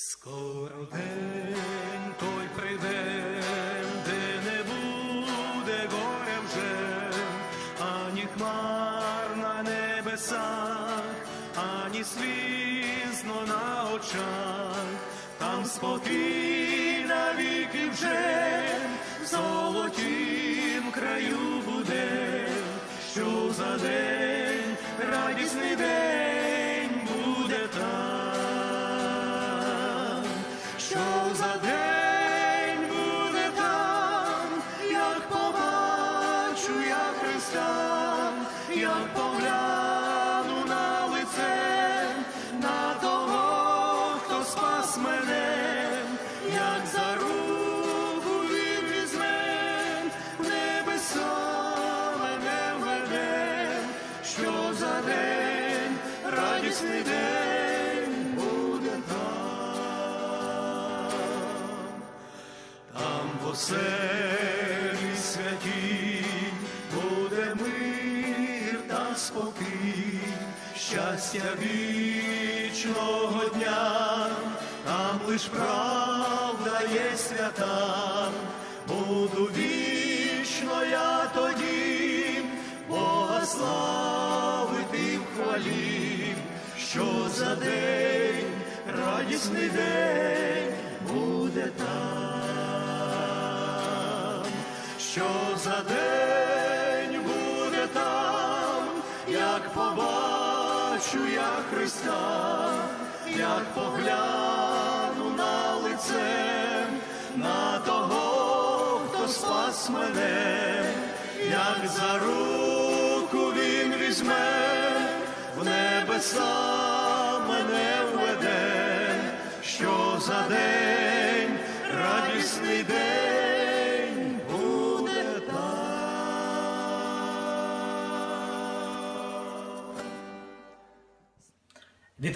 Скоро день той прийде, де не буде горя вже, ані хмар на небесах, ані слізно на очах, там спокій навіки вже, в золотім краю буде, що за день, радісний день що за день буде там, як побачу я Христа, як погляну на лице, на того, хто спас мене, як за руку він візьме, в небеса мене введе, що за день, радісний день оселі святій буде мир та спокій, щастя вічного дня, там лиш правда є свята, буду вічно я тоді, Бога славити в хвалі, що за день, радісний день буде там, що за день буде там, як побачу я Христа, як погляну на лице, на того, хто спас мене, як за руку він візьме, в небеса мене введе, що за день, радісний день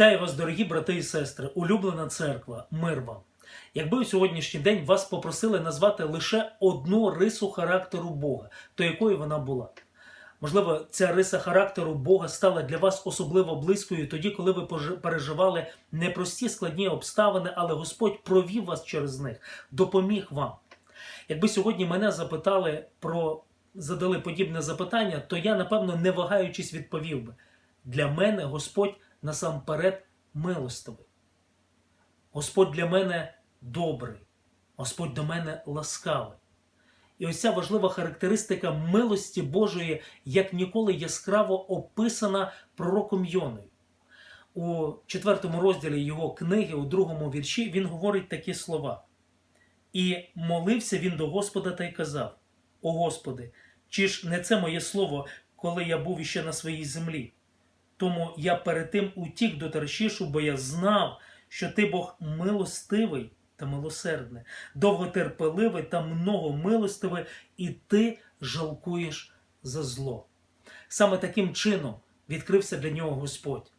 Вітаю вас, дорогі брати і сестри, улюблена церква, мир вам. Якби у сьогоднішній день вас попросили назвати лише одну рису характеру Бога, то якою вона була? Можливо, ця риса характеру Бога стала для вас особливо близькою тоді, коли ви переживали непрості складні обставини, але Господь провів вас через них, допоміг вам. Якби сьогодні мене запитали про задали подібне запитання, то я, напевно, не вагаючись, відповів би: для мене Господь насамперед милостивий. Господь для мене добрий, Господь до мене ласкавий. І ось ця важлива характеристика милості Божої, як ніколи яскраво описана пророком Йоною. У четвертому розділі його книги, у другому вірші, він говорить такі слова. І молився він до Господа та й казав: О Господи, чи ж не це моє слово, коли я був іще на своїй землі? Тому я перед тим утік до Таршішу, бо я знав, що ти Бог милостивий та милосердний, довготерпеливий та многомилостивий, і ти жалкуєш за зло. Саме таким чином відкрився для нього Господь.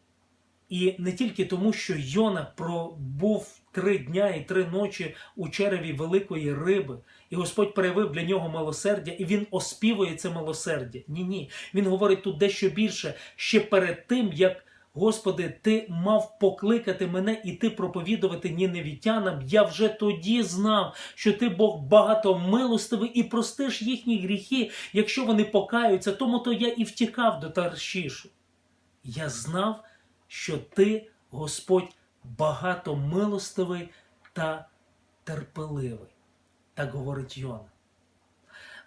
І не тільки тому, що Йона пробув три дня і три ночі у череві великої риби, і Господь проявив для нього милосердя, і він оспівує це милосердя. Ні, ні. Він говорить тут дещо більше ще перед тим, як Господи, ти мав покликати мене і ти проповідувати ніневітянам. Я вже тоді знав, що ти Бог багатомилостивий і простиш їхні гріхи, якщо вони покаються, тому то я і втікав до Таршішу. Я знав, що ти, Господь, багатомилостивий та терпеливий. Так говорить Йона.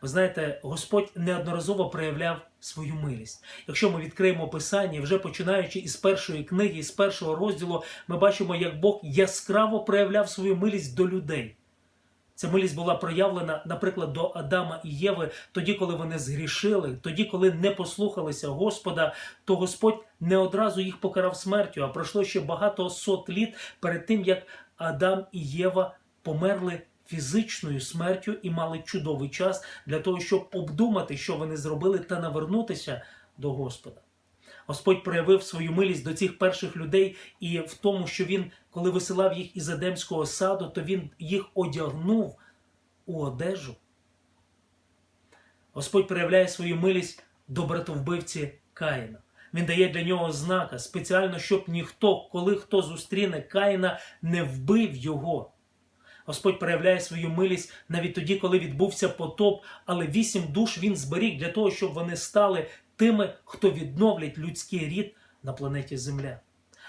Ви знаєте, Господь неодноразово проявляв свою милість. Якщо ми відкриємо Писання, вже починаючи із першої книги, із першого розділу, ми бачимо, як Бог яскраво проявляв свою милість до людей. Ця милість була проявлена, наприклад, до Адама і Єви, тоді, коли вони згрішили, тоді, коли не послухалися Господа, то Господь не одразу їх покарав смертю, а пройшло ще багато сот літ перед тим, як Адам і Єва померли фізичною смертю і мали чудовий час для того, щоб обдумати, що вони зробили, та навернутися до Господа. Господь проявив свою милість до цих перших людей і в тому, що він, коли висилав їх із Едемського саду, то він їх одягнув у одежу. Господь проявляє свою милість до братовбивці Каїна. Він дає для нього знака спеціально, щоб ніхто, коли хто зустріне Каїна, не вбив його. Господь проявляє свою милість навіть тоді, коли відбувся потоп, але вісім душ він зберіг для того, щоб вони стали тими, хто відновлять людський рід на планеті Земля.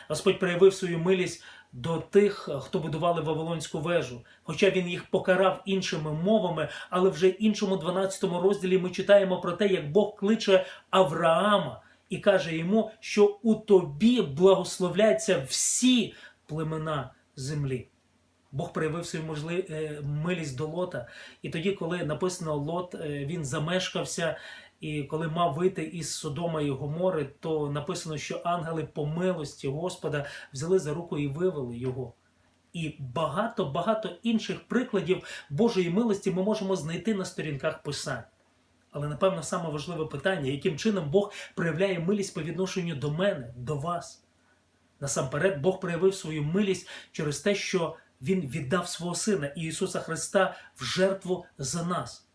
Господь проявив свою милість до тих, хто будували Вавилонську вежу, хоча він їх покарав іншими мовами, але вже в іншому 12 розділі ми читаємо про те, як Бог кличе Авраама і каже йому, що у тобі благословляться всі племена землі. Бог проявив свою можли... е, милість до Лота. І тоді, коли написано Лот, е, він замешкався, і коли мав вийти із Содома і Гомори, то написано, що ангели по милості Господа взяли за руку і вивели його. І багато-багато інших прикладів Божої милості ми можемо знайти на сторінках Писань. Але, напевно, саме важливе питання, яким чином Бог проявляє милість по відношенню до мене, до вас. Насамперед, Бог проявив свою милість через те, що Він віддав свого Сина Ісуса Христа в жертву за нас.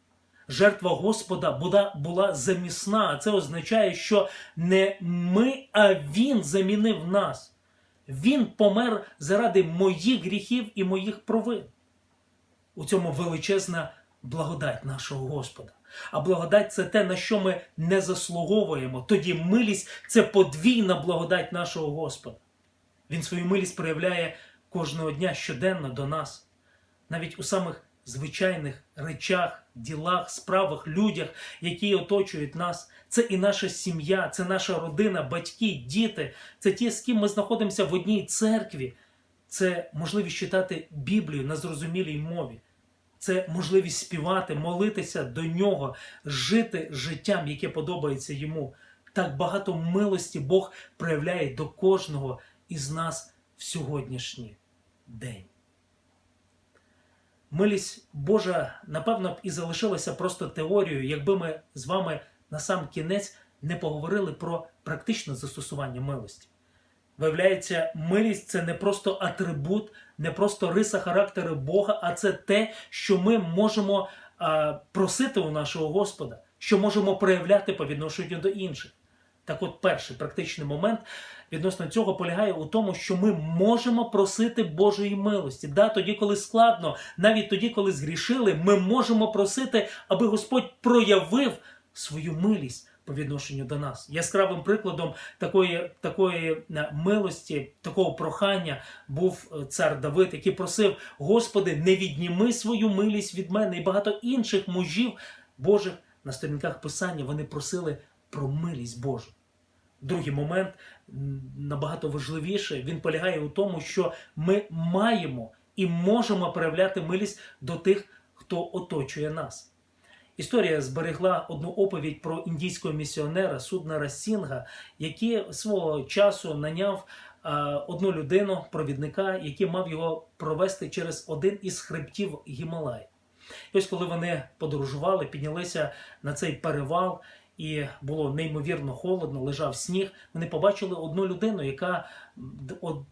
Жертва Господа була, була замісна, а це означає, що не ми, а Він замінив нас. Він помер заради моїх гріхів і моїх провин. У цьому величезна благодать нашого Господа. А благодать це те, на що ми не заслуговуємо. Тоді милість це подвійна благодать нашого Господа. Він свою милість проявляє кожного дня щоденно до нас, навіть у самих звичайних речах, ділах, справах, людях, які оточують нас. Це і наша сім'я, це наша родина, батьки, діти, це ті, з ким ми знаходимося в одній церкві. Це можливість читати Біблію на зрозумілій мові. Це можливість співати, молитися до нього, жити життям, яке подобається йому. Так багато милості Бог проявляє до кожного із нас в сьогоднішній день. Милість Божа, напевно, б і залишилася просто теорією, якби ми з вами на сам кінець не поговорили про практичне застосування милості. Виявляється, милість це не просто атрибут, не просто риса характеру Бога, а це те, що ми можемо а, просити у нашого Господа, що можемо проявляти по відношенню до інших. Так от перший практичний момент відносно цього полягає у тому, що ми можемо просити Божої милості. Да, тоді, коли складно, навіть тоді, коли згрішили, ми можемо просити, аби Господь проявив свою милість по відношенню до нас. Яскравим прикладом такої, такої е, милості, такого прохання був е, цар Давид, який просив: Господи, не відніми свою милість від мене. І багато інших мужів Божих на сторінках Писання вони просили про милість Божу. Другий момент набагато важливіше, він полягає у тому, що ми маємо і можемо проявляти милість до тих, хто оточує нас. Історія зберегла одну оповідь про індійського місіонера Суднара Сінга, який свого часу наняв а, одну людину, провідника, який мав його провести через один із хребтів Гімалай. І ось коли вони подорожували, піднялися на цей перевал, і було неймовірно холодно, лежав сніг. Вони побачили одну людину, яка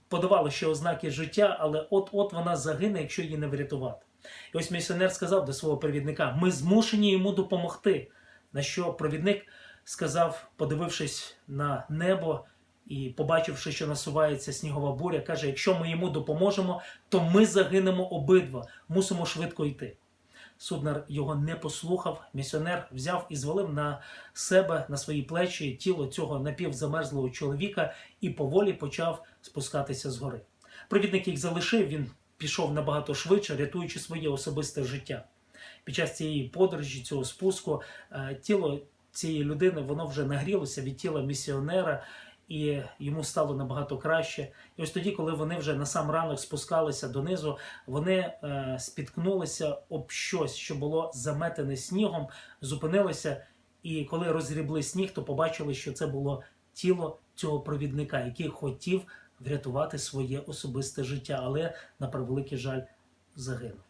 подавала ще ознаки життя, але от-от вона загине, якщо її не врятувати. І ось місіонер сказав до свого провідника: ми змушені йому допомогти. На що провідник сказав, подивившись на небо і побачивши, що насувається снігова буря, каже: якщо ми йому допоможемо, то ми загинемо обидва, мусимо швидко йти. Суднар його не послухав. Місіонер взяв і звалив на себе на свої плечі тіло цього напівзамерзлого чоловіка і поволі почав спускатися з гори. Провідник їх залишив, він пішов набагато швидше, рятуючи своє особисте життя. Під час цієї подорожі, цього спуску, е, тіло цієї людини воно вже нагрілося від тіла місіонера, і йому стало набагато краще. І ось тоді, коли вони вже на сам ранок спускалися донизу, вони е, спіткнулися об щось, що було заметене снігом, зупинилися. І коли розгрібли сніг, то побачили, що це було тіло цього провідника, який хотів врятувати своє особисте життя, але на превеликий жаль загинув.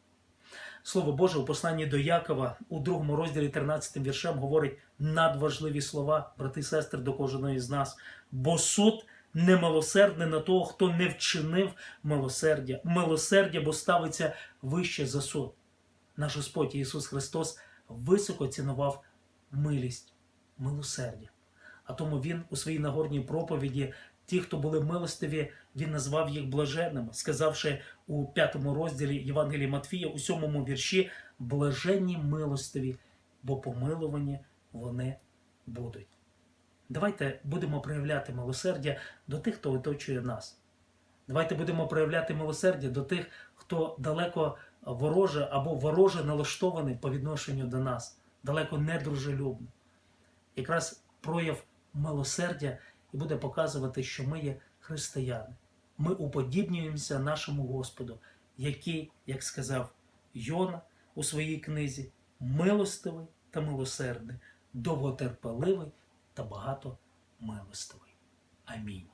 Слово Боже у посланні до Якова у другому розділі 13 віршем говорить надважливі слова, брати і сестри, до кожної з нас. Бо суд немилосердний на того, хто не вчинив милосердя. Милосердя, бо ставиться вище за суд. Наш Господь Ісус Христос високо цінував милість, милосердя. А тому він у своїй нагорній проповіді, ті, хто були милостиві, він назвав їх блаженними, сказавши у п'ятому розділі Євангелії Матфія, у сьомому вірші, блаженні милостиві, бо помилувані вони будуть. Давайте будемо проявляти милосердя до тих, хто оточує нас. Давайте будемо проявляти милосердя до тих, хто далеко вороже або вороже налаштований по відношенню до нас, далеко недружелюбний. Якраз прояв милосердя і буде показувати, що ми є християни. Ми уподібнюємося нашому Господу, який, як сказав Йона у своїй книзі, милостивий та милосердний, довготерпеливий та багато милостивий. Амінь.